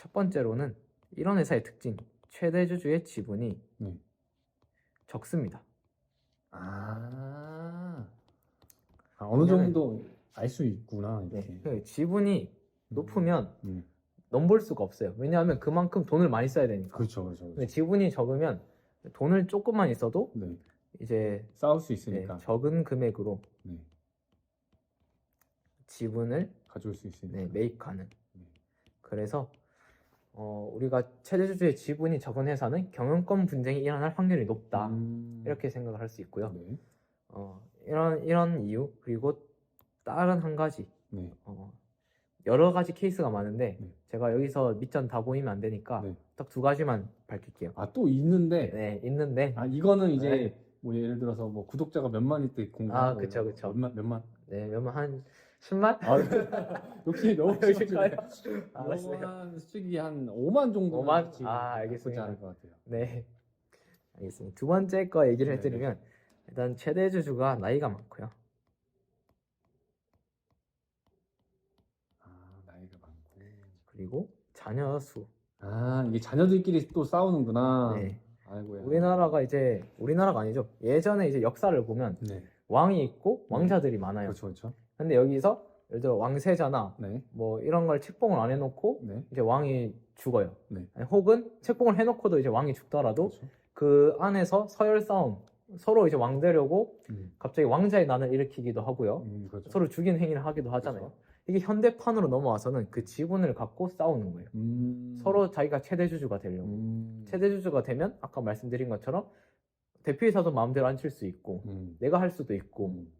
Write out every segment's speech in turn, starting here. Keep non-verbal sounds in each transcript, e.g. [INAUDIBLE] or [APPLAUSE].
첫 번째로는 이런 회사의 특징, 최대 주주의 지분이 네. 적습니다. 아, 아 어느 왜냐면- 정도 알 수 있구나 네. 이렇게. 그 지분이 높으면 음. 넘볼 수가 없어요. 왜냐하면 그만큼 돈을 많이 써야 되니까. 그렇죠, 그렇죠. 근데 그렇죠. 지분이 적으면 돈을 조금만 있어도 네. 이제 싸울 수 네, 있으니까 적은 금액으로 네. 지분을 가져올 수 있으니까. 네, 매입하는. 네. 그래서 어, 우리가 최대 주주의 지분이 적은 회사는 경영권 분쟁이 일어날 확률이 높다. 음. 이렇게 생각을 할 수 있고요. 네. 어, 이런 이런 이유 그리고 다른 한 가지 네. 어, 여러 가지 케이스가 많은데 네. 제가 여기서 밑전 다 보이면 안 되니까 네. 딱 두 가지만 밝힐게요. 아 또 있는데 네, 있는데 아 이거는 이제 네. 뭐 예를 들어서 뭐 구독자가 몇만일 때 공개. 아, 그쵸, 그쵸. 몇만 몇만. 네, 몇만 한 10만? 아 [LAUGHS] 욕심이 너무 여기까요? 심하시네. 알았어요. 한 솔직히 한 5만 정도. 5만? 아, 알겠습니다. 않을 것 같아요. 네. 알겠습니다. 두 번째 거 얘기를 네, 해드리면 일단 최대 주주가 나이가 많고요. 아 나이가 많고. 그리고 자녀 수. 아 이게 자녀들끼리 또 싸우는구나. 네. 아이고야. 우리나라가 이제 우리나라가 아니죠. 예전에 이제 역사를 보면 네. 왕이 있고 네. 왕자들이 많아요. 그렇죠, 그렇죠. 근데 여기서 예를 들어 왕세자나 네, 뭐 이런 걸 책봉을 안 해놓고 네, 이제 왕이 죽어요. 네. 아니, 혹은 책봉을 해놓고도 이제 왕이 죽더라도 그렇죠. 그 안에서 서열 싸움 서로 이제 왕 되려고 음, 갑자기 왕자의 난을 일으키기도 하고요. 음, 그렇죠. 서로 죽이는 행위를 하기도 하잖아요. 이게 현대판으로 넘어와서는 그 지분을 갖고 싸우는 거예요. 음, 서로 자기가 최대 주주가 되려고. 음, 최대 주주가 되면 아까 말씀드린 것처럼 대표이사도 마음대로 앉힐 수 있고 음, 내가 할 수도 있고 음,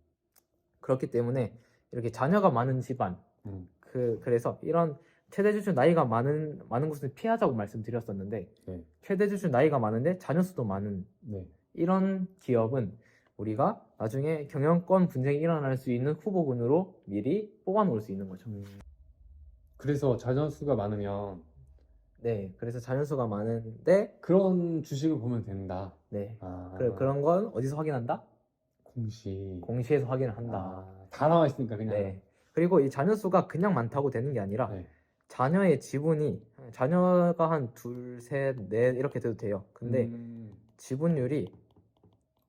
그렇기 때문에 이렇게 자녀가 많은 집안 음, 그 그래서 이런 최대 주주 나이가 많은 많은 곳을 피하자고 말씀드렸었는데 네, 최대 주주 나이가 많은데 자녀 수도 많은 네, 이런 기업은 우리가 나중에 경영권 분쟁이 일어날 수 있는 후보군으로 미리 뽑아놓을 수 있는 거죠. 음. 그래서 자녀 수가 많으면 네, 그래서 자녀 수가 많은데 그런 주식을 보면 된다. 네, 아, 그, 그런 건 어디서 확인한다? 공시. 공시에서 확인을 한다. 아, 다 나와 있으니까 그냥. 네. 그리고 이 자녀 수가 그냥 많다고 되는 게 아니라 네. 자녀의 지분이 자녀가 한 둘, 셋, 넷 이렇게 돼도 돼요. 근데 음, 지분율이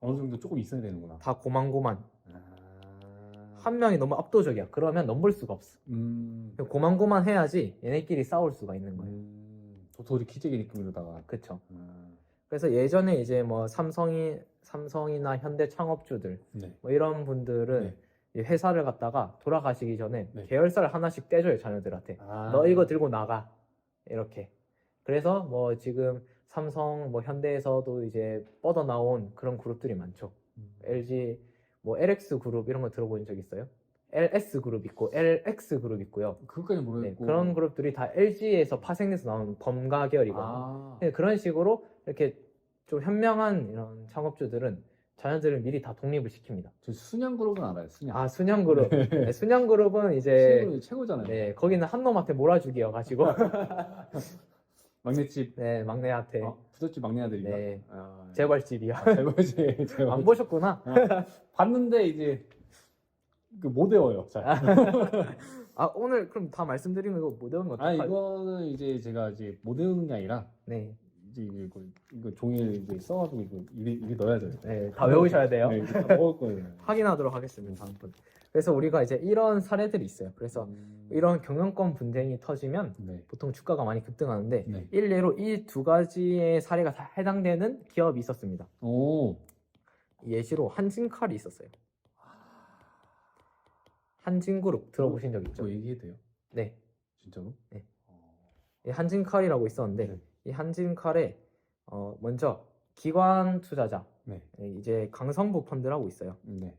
어느 정도 조금 있어야 되는구나. 다 고만고만 아, 한 명이 너무 압도적이야. 그러면 넘볼 수가 없어. 음, 고만고만 해야지 얘네끼리 싸울 수가 있는 거예요. 음, 도토리 키재기 느낌으로다가. 그쵸? 아, 그래서 예전에 이제 뭐 삼성이 삼성이나 현대 창업주들 네. 뭐 이런 분들은 네. 이 회사를 갖다가 돌아가시기 전에 네. 계열사를 하나씩 떼줘요 자녀들한테. 아, 너 이거 들고 나가 이렇게. 그래서 뭐 지금 삼성 뭐 현대에서도 이제 뻗어 나온 그런 그룹들이 많죠. 음, LG 뭐 LX 그룹 이런 거 들어본 적 있어요? LS 그룹 있고 LX 그룹 있고요. 그것까지 네, 모르겠고. 그런 그룹들이 다 LG에서 파생돼서 나온 범가 계열이거든요. 아, 네, 그런 식으로 이렇게 좀 현명한 이런 창업주들은 자녀들을 미리 다 독립을 시킵니다. 저 순양 그룹은 알아요. 순양. 아 순양 그룹. 네, 순양 그룹은 이제 순양그룹이 최고잖아요. 네 거기는 한 놈한테 몰아주기여 가지고 [LAUGHS] 막내집. 네 막내한테 어, 부잣집 막내 아들인가? 네 아, 재벌집이야. 재벌집. [LAUGHS] 재벌집. 안 보셨구나. 봤는데 이제 그못 외워요. 잘. [LAUGHS] 아 오늘 그럼 다 말씀드리면 이거 못 외운 거아 어떡하죠? 이거는 이제 제가 이제 못 외우는 게 아니라 네, 이제 이거, 이거 종이를 이제 써가지고 이거 입에, 입에 넣어야 돼요. 네, 다 외우셔야 돼요. 네, 이거 다 먹을 거예요. [LAUGHS] 확인하도록 하겠습니다 다음번. 그래서 우리가 이제 이런 사례들이 있어요. 그래서 음, 이런 경영권 분쟁이 터지면 네. 보통 주가가 많이 급등하는데 네. 일례로 이 두 가지의 사례가 다 해당되는 기업이 있었습니다. 오. 예시로 한진칼이 있었어요. 한진그룹 들어보신 적 있죠? 저 얘기해도 돼요? 네, 진짜로? 네. 어, 이 한진칼이라고 있었는데 네. 이 한진칼에 어, 먼저 기관 투자자 네. 예, 이제 강성부 펀드라고 있어요. 네.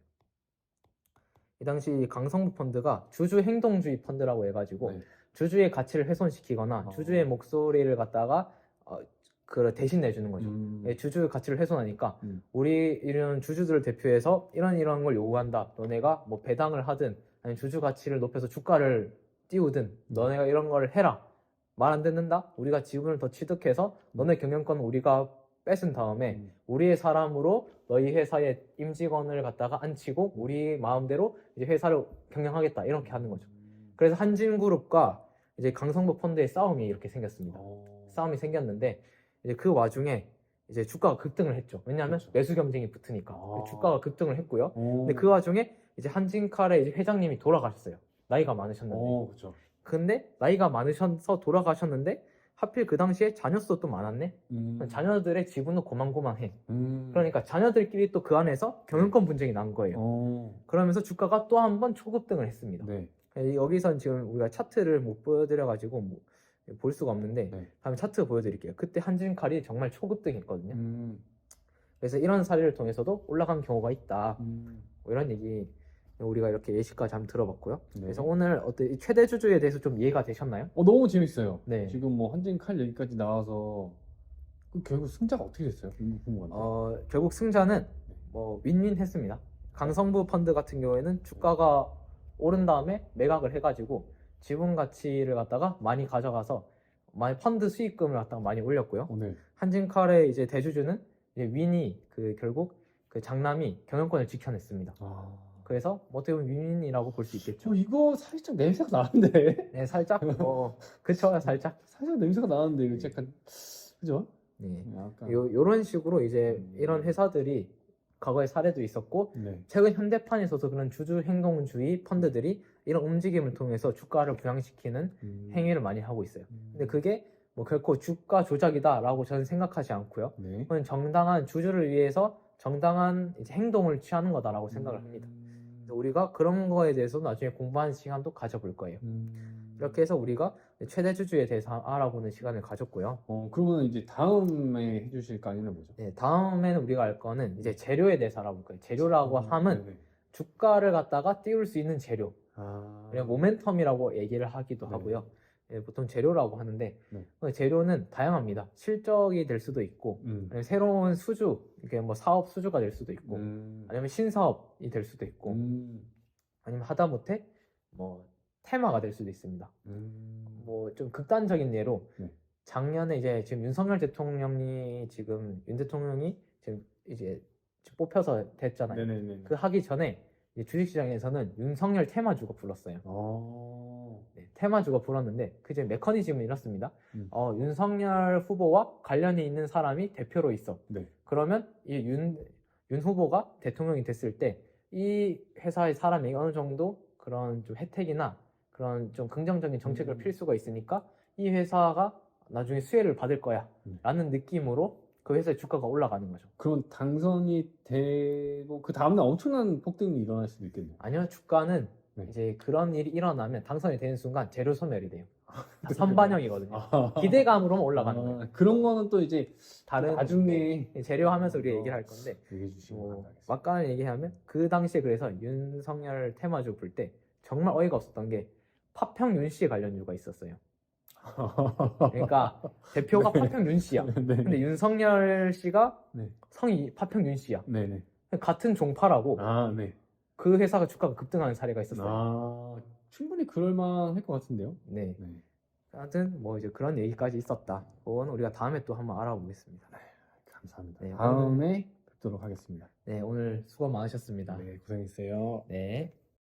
이 당시 강성부 펀드가 주주 행동주의 펀드라고 해가지고 네. 주주의 가치를 훼손시키거나 어. 주주의 목소리를 갖다가 어, 그 대신 내주는 거죠. 음, 예, 주주의 가치를 훼손하니까 음. 우리 이런 주주들을 대표해서 이런 이런 걸 요구한다. 너네가 뭐 배당을 하든 아니 주주 가치를 높여서 주가를 띄우든 너네가 이런 걸 해라. 말 안 듣는다? 우리가 지분을 더 취득해서 너네 경영권 우리가 뺏은 다음에 음. 우리의 사람으로 너희 회사의 임직원을 갖다가 앉히고 우리 마음대로 이제 회사를 경영하겠다 이렇게 하는 거죠. 그래서 한진그룹과 이제 강성부 펀드의 싸움이 이렇게 생겼습니다. 어. 싸움이 생겼는데 이제 그 와중에 이제 주가가 급등을 했죠. 왜냐하면 그렇죠. 매수 경쟁이 붙으니까 아. 주가가 급등을 했고요. 어. 근데 그 와중에 이제 한진칼의 이제 회장님이 돌아가셨어요. 나이가 많으셨는데. 어, 그렇죠. 근데 나이가 많으셔서 돌아가셨는데 하필 그 당시에 자녀 수도 또 많았네. 음. 자녀들의 지분도 고만고만해. 음. 그러니까 자녀들끼리 또 그 안에서 경영권 분쟁이 난 거예요. 어. 그러면서 주가가 또 한 번 초급등을 했습니다. 네. 여기선 지금 우리가 차트를 못 보여드려가지고 뭐- 볼 수가 없는데 네. 다음에 차트 보여드릴게요. 그때 한진 칼이 정말 초급등했거든요. 음. 그래서 이런 사례를 통해서도 올라간 경우가 있다. 음. 뭐 이런 얘기 우리가 이렇게 예시까지 한번 들어봤고요. 네. 그래서 오늘 어때 이 최대 주주에 대해서 좀 이해가 되셨나요? 어, 너무 재밌어요. 네. 지금 뭐 한진 칼 얘기까지 나와서 그 결국 승자가 어떻게 됐어요? 궁금한데. 어, 결국 승자는 네. 뭐 윈윈했습니다. 강성부 펀드 같은 경우에는 주가가 오른 다음에 매각을 해가지고 지분 가치를 갖다가 많이 가져가서 많이 펀드 수익금을 갖다가 많이 올렸고요. 오늘 한진칼의 이제 대주주는 이제 윈이 그 결국 그 장남이 경영권을 지켜냈습니다. 아. 그래서 뭐 어떻게 보면 윈윈이라고 볼 수 있겠죠. 저 이거 살짝 냄새가 나는데 네, 살짝 [LAUGHS] 어, 그쵸, 살짝. 살짝 냄새가 나는데 이거 약간 그죠? 네. 약간 요, 요런 식으로 이제 음. 이런 회사들이 과거에 사례도 있었고 네. 최근 현대판에서도 그런 주주 행동주의 펀드들이 이런 움직임을 통해서 주가를 부양시키는 음. 행위를 많이 하고 있어요. 음. 근데 그게 뭐 결코 주가 조작이다라고 저는 생각하지 않고요. 네. 그건 정당한 주주를 위해서 정당한 행동을 취하는 거다라고 생각을 합니다. 음. 그래서 우리가 그런 거에 대해서 나중에 공부하는 시간도 가져볼 거예요. 음. 이렇게 해서 우리가 최대 주주에 대해서 알아보는 시간을 가졌고요. 어 그러면 이제 다음에 해주실 강의는 뭐죠? 네, 다음에는 우리가 알 거는 이제 재료에 대해서 알아볼 거예요. 재료라고 음, 하면 네네. 주가를 갖다가 띄울 수 있는 재료. 아. 그냥 모멘텀이라고 얘기를 하기도 네. 하고요. 예, 보통 재료라고 하는데 네. 그 재료는 다양합니다. 실적이 될 수도 있고 음. 아니면 새로운 수주, 이게 뭐 사업 수주가 될 수도 있고 음. 아니면 신사업이 될 수도 있고 음. 아니면 하다못해 뭐 테마가 될 수도 있습니다. 음. 뭐 좀 극단적인 예로 네. 작년에 이제 지금 윤석열 대통령이 지금 윤 대통령이 지금 이제 뽑혀서 됐잖아요. 네네네. 그 하기 전에 주식시장에서는 윤석열 테마주가 불렀어요. 어. 네, 테마주가 불었는데 그 이제 메커니즘은 이렇습니다. 음. 어, 윤석열 후보와 관련이 있는 사람이 대표로 있어. 네. 그러면 이윤윤 후보가 대통령이 됐을 때 이 회사의 사람이 어느 정도 그런 좀 혜택이나 그런 좀 긍정적인 정책을 음. 필 수가 있으니까 이 회사가 나중에 수혜를 받을 거야 음. 라는 느낌으로 그 회사의 주가가 올라가는 거죠. 그럼 당선이 되고 그 다음날 엄청난 폭등이 일어날 수도 있겠네요. 아니요, 주가는 네. 이제 그런 일이 일어나면 당선이 되는 순간 재료 소멸이 돼요. [LAUGHS] 다 선반영이거든요. 아. 기대감으로 만 올라가는 아, 거예요. 그런 거는 또 이제 다른 나중에 재료 하면서 우리가 어. 얘기를 할 건데 얘기해 주시면 뭐. 막간을 얘기하면 그 당시에 그래서 윤석열 테마주 볼 때 정말 어이가 없었던 게 파평 윤 씨에 관련주가 있었어요. 그러니까 대표가 [LAUGHS] 네. 파평 윤 씨야. 네. 근데 윤석열 씨가 네. 성이 파평 윤 씨야. 네네. 같은 종파라고 아, 네. 그 회사가 주가가 급등하는 사례가 있었어요. 아, 충분히 그럴만 할 것 같은데요. 네. 네. 하여튼 뭐 이제 그런 얘기까지 있었다. 그건 우리가 다음에 또 한번 알아보겠습니다. 감사합니다. 네, 다음에 뵙도록 하겠습니다. 네, 오늘 수고 많으셨습니다. 네, 고생했어요. 네.